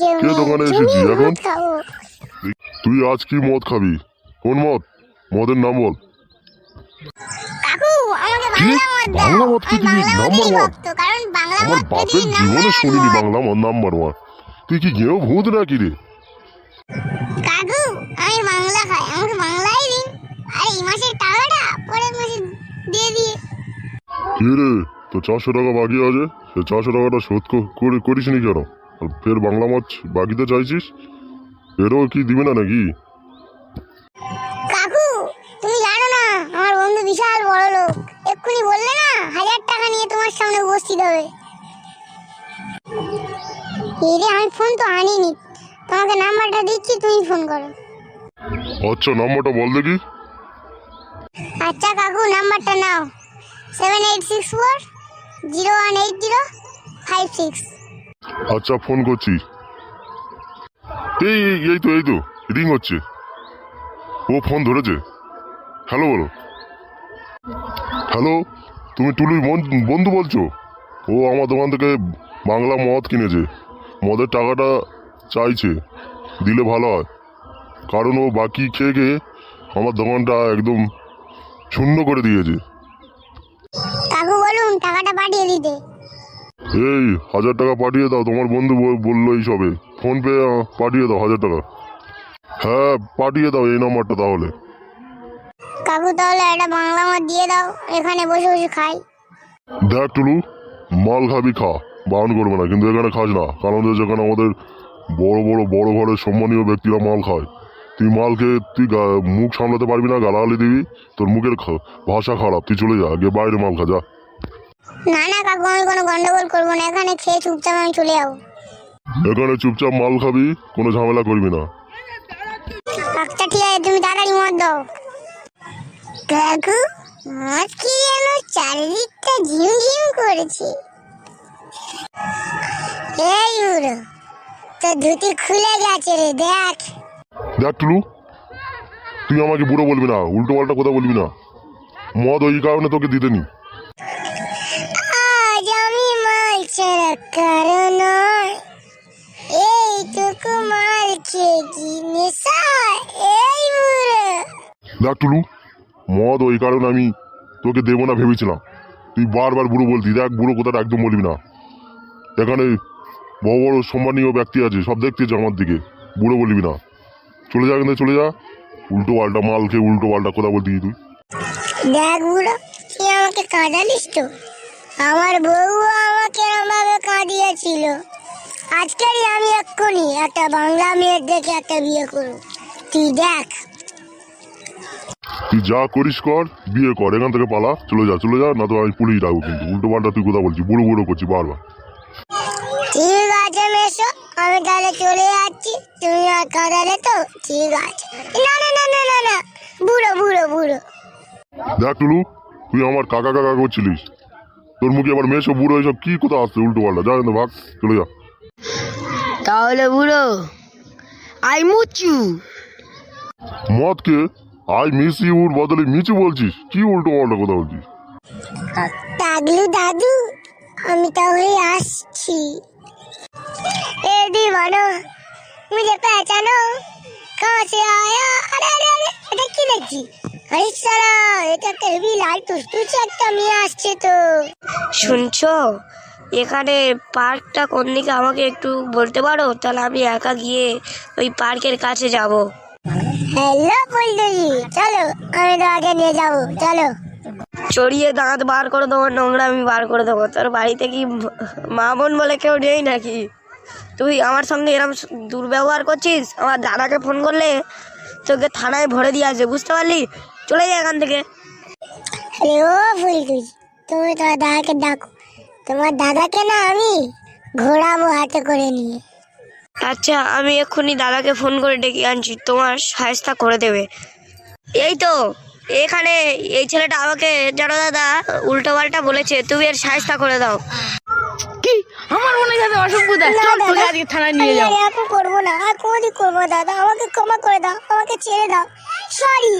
কে? দোকানে এসেছিস এখন? তুই আজ কি মদ খাবি? কোন মদ? মদের নাম বল। মদ নাম্বার ওয়ান? আমার বাপের জীবনে শুনিনি বাংলা মদ নাম্বার ওয়ান। তুই কি গেও ভূত নাকি রে? কাকু আমি বাংলা খাই। আমাকে বাংলাই দিন। আর এই মাসের টাকাটা পরের মাসে দিয়ে দিয়ে কি রে তো চারশো টাকা বাকি আছে? সে চারশো টাকাটা শোধ করিস নি কেন? ফের বাংলা মাছ বাকিতে চাইছিস? এরও কি দিবে না নাকি? কাকু তুমি জানো না আমার বন্ধু বিশাল বড় লোক। এক্ষুনি বললে না হাজার টাকা নিয়ে তোমার সামনে উপস্থিত হবে। আমি ফোন তো আনিনি। তোমাকে নাম্বারটা দিচ্ছি তুমি ফোন করো। আচ্ছা নাম্বারটা বল দেখি। আচ্ছা কাকু নাম্বারটা নাও। Seven eight six four zero one eight zero five six আচ্ছা ফোন করছি। এই, এই- তো, এই তো রিং হচ্ছে। ও ফোন ধরেছে। হ্যালো বলো। হ্যালো তুমি টুলুর বন- বন্ধু বলছো? ও আমার দোকান থেকে বাংলা মদ কিনেছে। মদের টাকাটা চাইছে। দিলে ভালো হয়। কারণ ও বাকি খেয়ে খেয়ে আমার দোকানটা একদম শূন্য করে দিয়েছে। কাকু বলুন, টাকাটা পাঠিয়ে দিতে। এই হাজার টাকা পাঠিয়ে দাও তোমার বন্ধু বল- বলল এই সবে। ফোন পে পাঠিয়ে দাও হাজার টাকা। হ্যাঁ পাঠিয়ে দাও এই নাম্বারটা তাহলে। কাকু তাহলে একটা বাংলা মদ দিয়ে দাও এখানে বসে বসে খাই। দেখ টুলু মাল খাবি খা। বারণ করবে না কিন্তু এখানে খাস না। কারণ যেখানে আমাদের বড় বড় বড় ঘরের সম্মানীয় ব্যক্তিরা মাল খায়। তুই মাল খেয়ে তুই মুখ সামলাতে পারবি না গালাগালি দিবি তোর মুখের ভাষা খারাপ তুই চলে যা গিয়ে বাইরে মাল খা যা। না না কাকু আমি কোনো গন্ডগোল করব না। এখানে খেয়ে চুপচাপ আমি চলে যাব। এখানে চুপচাপ মাল খাবি কোনো ঝামেলা করবি না। আচ্ছা ঠিক আছে তুমি তাড়াতাড়ি মদ দাও। কাকু মদ কি যেন চারিদিকটা ঝিমঝিম করেছে। এই বুড়ো তো ধুতি খুলে গেছে রে দেখ। দেখ টুলু তুই আমাকে বুড়ো বলবি না উল্টো পাল্টা কথা বলবি না। মদ ওই কারণে তোকে দিতে নি। ছাড়া কারও নয়। এইটুকু মাল খেয়ে কি নেশা এই বুড়ো। দেখ টুলু মদ ওই কারণে আমি তোকে দেবো না ভেবেছিলাম। তুই বারবার বুড়ো বলতি দেখ বুড়ো কথাটা একদম বলবি না। এখানে বড় বড় সম্মানীয় ব্যক্তি আছে সব দেখতে দেখতেছে আমার দিকে। বুড়ো বলবি না। চলে যা কিন্তু চলে যা। উল্টো পাল্টা মাল খেয়ে উল্টো পাল্টা কথা বলতি তুই। দেখ বুড়ো তুই আমাকে কাঁদালিস তো? আমার বউ আমাকে এরমভাবে কাঁদিয়েছিল। আজকেরই আমি এক্ষুনি একটা বাংলা মেয়ের দেখে একটা বিয়ে করব। তুই দেখ। তুই যা করিস কর বিয়ে কর এখান থেকে পালা চলে যা চলে যা না তো আমি পুলিশ ডাকবো কিন্তু। উল্টো পাল্টা তুই কথা বলছিস বুড়ো বুড়ো করছি বারবার। ঠিক আছে মেশো আমি তাহলে চলে যাচ্ছি। তুমি আর কাঁদালে তো ঠিক আছে। না না না না না না বুড়ো বুড়ো বুড়ো। দেখ টুলু তুই আমার কাকা কাকা করছিলিস। তোর মুখে আবার মেয়েসব বুড়ো এসব কি কথা আসছে উল্টো পাল্টা যা কিন্তু ভাগ চলে যা তাহলে বুড়ো আই মুচু মদকে আই মিস ইউর বদলে মিচু বলছিস কি উল্টো পাল্টা কথা বলছিস টাগলু দাদু আমি তাহলে আসছি ए दीवाना मुझे पहचानो कहाँ से आया अरे अरे अरे এটা কি দেখছি আরে সারা এটা লাল টুসটুস একটা মেয়ে আসছে তো। শুনছো? এখানে পার্কটা কোন দিকে আমাকে একটু বলতে পারো? তাহলে আমি একা গিয়ে ওই পার্কের কাছে যাব। হ্যালো বলদুজি চলো আমি তো আগে নিয়ে যাব। চলো। চড়িয়ে দাঁত বার করে দেবো নোংরা আমি বার করে দেবো। তোর বাড়িতে কি মা বোন বলে কেউ নেই নাকি? তুই আমার সঙ্গে এরকম দুর্ব্যবহার করছিস? আমার দাদাকে ফোন করলে তোকে থানায় ভরে দিয়ে আসবে বুঝতে পারলি? চলে যায় এখান থেকে। আরে ও ফুলটুজি তুমি তোমার দাদাকে ডাকো। তোমার দাদাকে না আমি ঘোরাবো হাতে করে নিয়ে। আচ্ছা আমি এক্ষুনি দাদাকে ফোন করে ডেকে আনছি। তোমার সাহেস্তা করে দেবে। এই তো এখানে এই ছেলেটা আমাকে জানো দাদা উল্টো পাল্টা বলেছে তুমি এর সাহেস্তা করে দাও। কি? আমার মনে হয় অসভ্যতা চল তোকে দাদা, আজকে থানায় নিয়ে যাও করব না। আর কোনোদিন করব দাদা। আমাকে ক্ষমা করে দাও আমাকে ছেড়ে দাও। সরি।